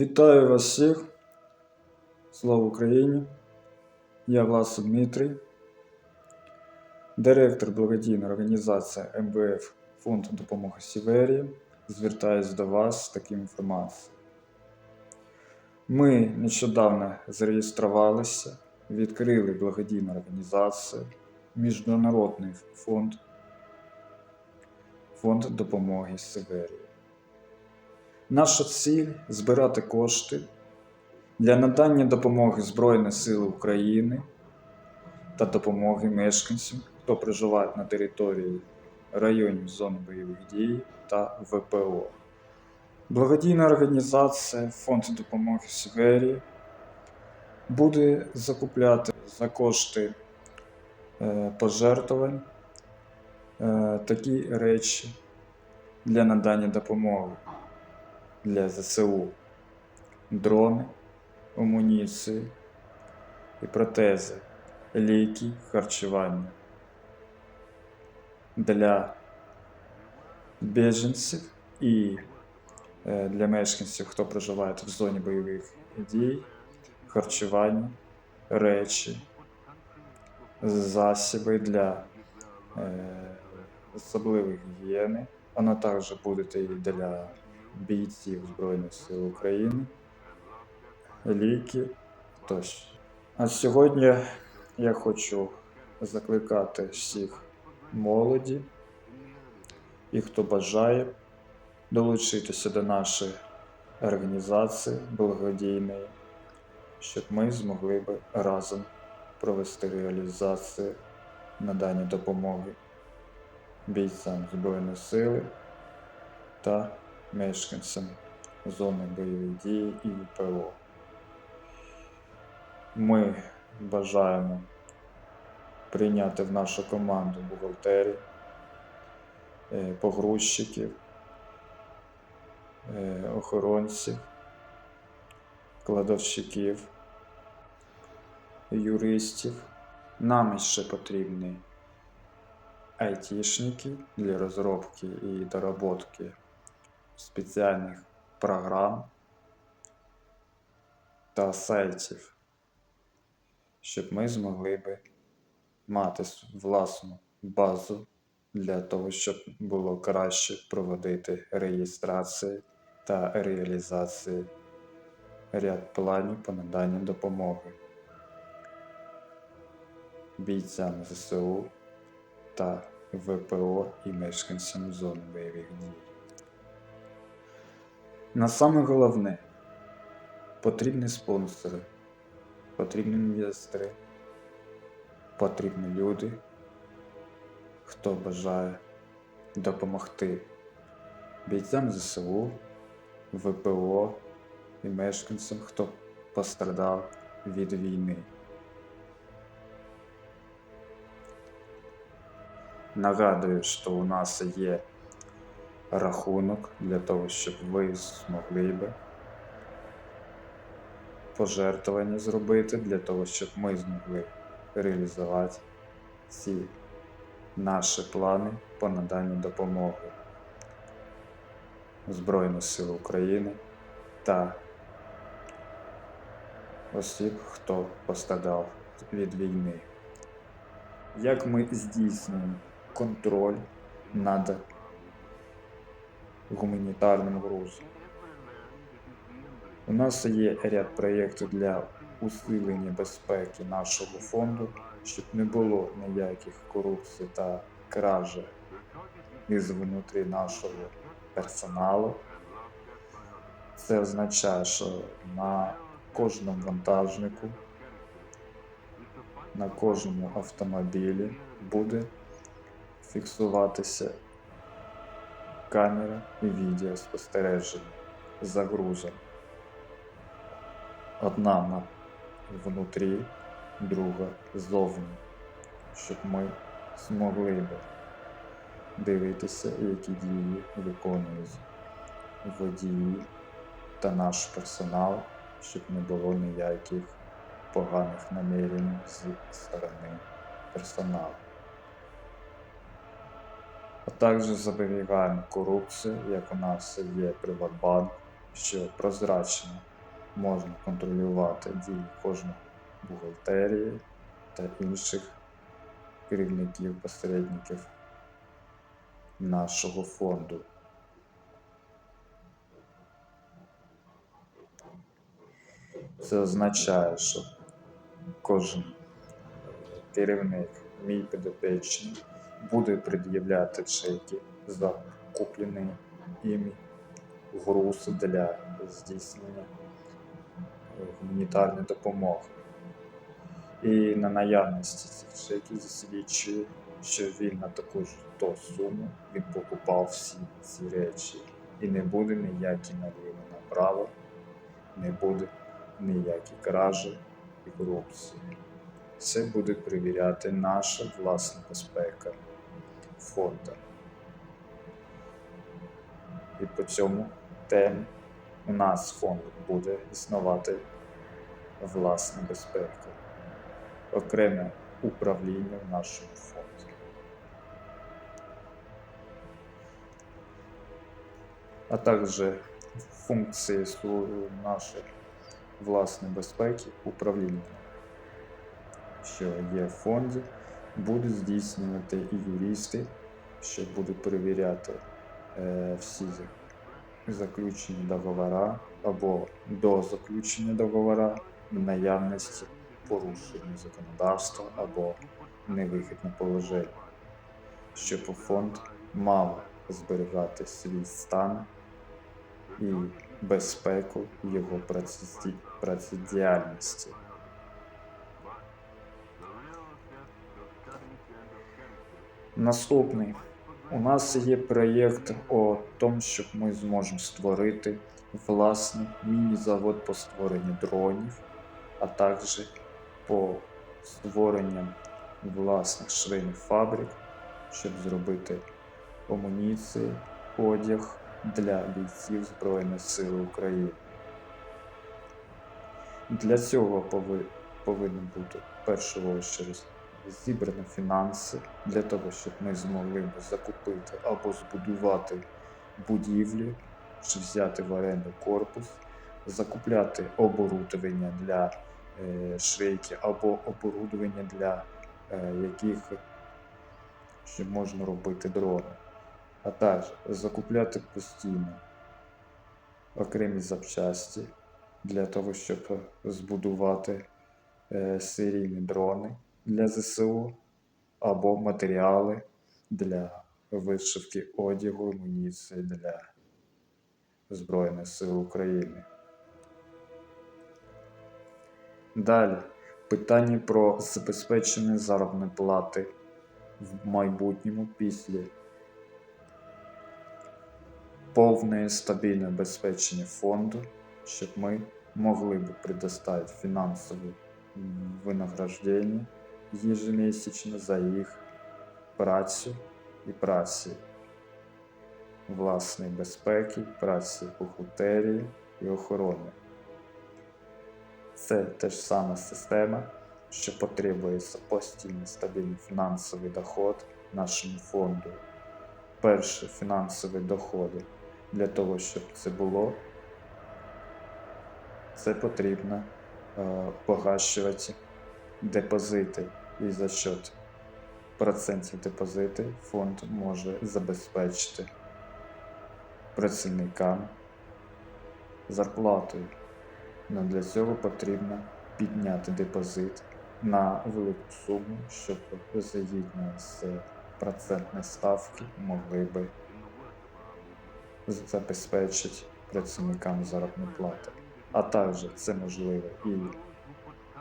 Вітаю вас всіх. Слава Україні! Я Власов Дмитрий, директор благодійної організації МВФ Фонд допомоги Сіверії. Звертаюсь до вас з таким інформацією. Ми нещодавно зареєструвалися, відкрили благодійну організацію Міжнародний фонд, фонд допомоги Сіверії. Наша ціль збирати кошти для надання допомоги Збройним силам України та допомоги мешканцям, хто проживає на території районів зони бойових дій та ВПО. Благодійна організація Фонд допомоги Сіверії буде закупляти за кошти е, пожертвувань е, такі речі для надання допомоги для ЗСУ, дрони, амуніцію і протези, ліки, харчування для біженців і е, для мешканців, хто проживає в зоні бойових дій, харчування, речі, засоби для е, особливої гігієни. Вона також буде і для бійців Збройних сил України, ліки тощо. А сьогодні я хочу закликати всіх молоді і хто бажає долучитися до нашої організації благодійної, щоб ми змогли би разом провести реалізацію надання допомоги бійцям Збройної сили та мешканцям зони бойових дій і ПО. Ми бажаємо прийняти в нашу команду бухгалтерів, е, погрузчиків, е, охоронців, кладовщиків, юристів. Нам ще потрібні айтішники для розробки і доработки спеціальних програм та сайтів, щоб ми змогли би мати власну базу для того, щоб було краще проводити реєстрації та реалізації ряд планів по наданню допомоги бійцям ЗСУ та ВПО і мешканцям зони бойових дій. На саме головне потрібні спонсори, потрібні інвестори, потрібні люди, хто бажає допомогти бійцям ЗСУ, ВПО і мешканцям, хто пострадав від війни. Нагадую, що у нас є рахунок для того, щоб ви змогли би пожертвування зробити, для того, щоб ми змогли реалізувати ці наші плани по наданню допомоги Збройних сил України та осіб, хто пострадав від війни. Як ми здійснюємо контроль над гуманітарним грузом. У нас є ряд проєктів для усилення безпеки нашого фонду, щоб не було ніяких корупцій та кражі із внутрі нашого персоналу. Це означає, що на кожному вантажнику, на кожному автомобілі буде фіксуватися камера і відеоспостереження за грузом. Одна на внутрі, друга ззовні, щоб ми змогли би дивитися, які дії виконують водії та наш персонал, щоб не було ніяких поганих намірень зі сторони персоналу. А також запобігаємо корупції, як у нас є Приватбанк, що прозрачно можна контролювати дії кожної бухгалтерії та інших керівників посередників нашого фонду. Це означає, що кожен керівник, мій підопічний, буде пред'являти чеки за куплений іми груз для здійснення е, гуманітарної допомоги. І на наявності цих чеків засвідчує, що він на таку ж то суму він покупав всі ці речі. І не буде ніякі наліви направо, не буде ніякі кражі і корупції. Це буде перевіряти наша власна безпека фонду. І по цьому темі у нас фонд буде існувати власна безпека, окреме управління в нашому фонді. А також функції нашої власної безпеки управління, що є в фонді, будуть здійснювати і юристи, що будуть перевіряти е, всі заключені договора або до заключення договора наявності порушення законодавства або невихідне положення, щоб фонд мав зберігати свій стан і безпеку його працедіяльності. Наступний. У нас є проєкт о тому, щоб ми зможемо створити власний міні-завод по створенню дронів, а також по створенню власних швейних фабрик, щоб зробити амуніцію, одяг для бійців Збройних сил України. Для цього пови- повинно бути в першу чергу зібрані фінанси для того, щоб ми змогли закупити або збудувати будівлі, чи взяти в оренду корпус, закупляти оборудовання для е, швейки або оборудовання для е, яких ще можна робити дрони, а також закупляти постійно окремі запчасті для того, щоб збудувати е, серійні дрони для ЗСУ або матеріали для вишивки одягу, амуніції для Збройних сил України. Далі питання про забезпечення заробітної плати в майбутньому після повне стабільне обезпечення фонду, щоб ми могли б предоставити фінансове винаграждення ежемесячно за їх працю і праці власної безпеки, праці бухгалтерії і охорони. Це те ж сама система, що потребується постійний стабільний фінансовий доход нашому фонду. Перші фінансові доходи для того, щоб це було, це потрібно е, погашувати депозити і за счет процентів депозити фонд може забезпечити працівникам зарплатою. Но для цього потрібно підняти депозит на велику суму, щоб згідно з процентної ставки могли би забезпечити працівникам заробітну плату. А також це можливо і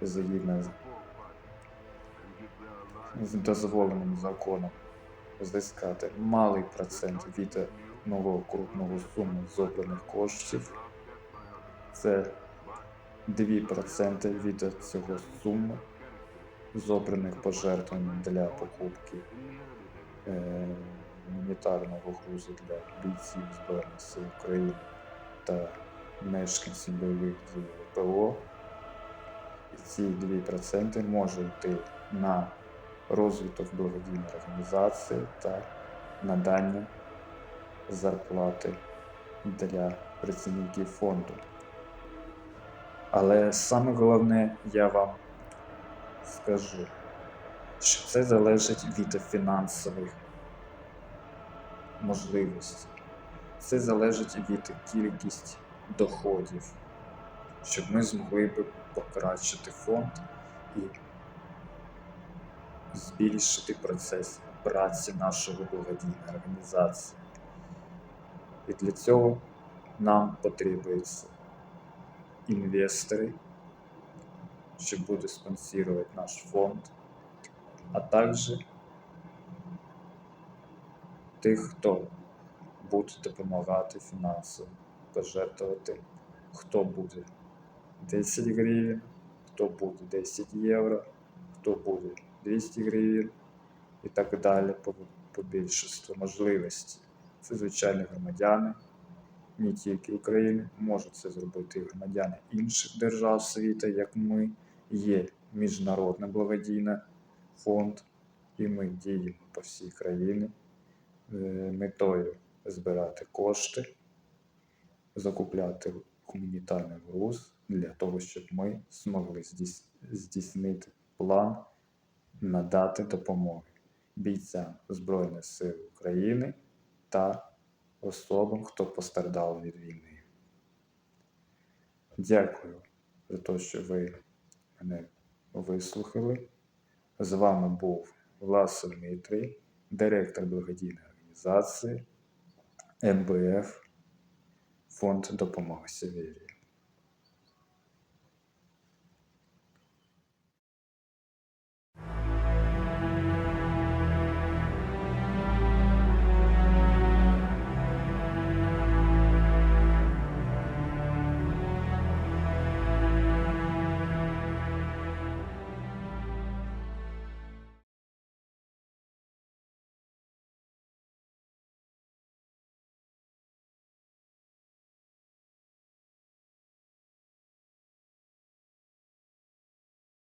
згідно дозволеним законом зискати малий процент від нового крупного суми зобраних коштів. Це 2% від цього суми зобраних пожертвувань для покупки е, гуманітарного грузу для бійців Збройних сил України та мешканців бойових ВПО. І ці 2% можуть йти на розвиток благодійної організації та надання зарплати для працівників фонду. Але саме головне я вам скажу, що це залежить від фінансових можливостей. Це залежить від кількості доходів, щоб ми змогли би покращити фонд і збільшити процес праці нашої благодійної організації. І для цього нам потрібуються інвестори, що будуть спонсорувати наш фонд, а також тих, хто буде допомагати фінансово, пожертвувати, хто буде 10 гривень, хто буде 10 євро, хто буде 200 гривень і так далі по, по більшості можливості. Це звичайні громадяни, не тільки України, можуть це зробити і громадяни інших держав світу, як ми. Є міжнародний благодійний фонд, і ми діємо по всій країні е, метою збирати кошти, закупляти гуманітарний груз для того, щоб ми змогли здійснити план надати допомоги бійцям Збройних сил України та особам, хто постраждав від війни. Дякую за те, що ви мене вислухали. З вами був Власов Дмитрій, директор благодійної організації МБФ Фонд допомоги Севері.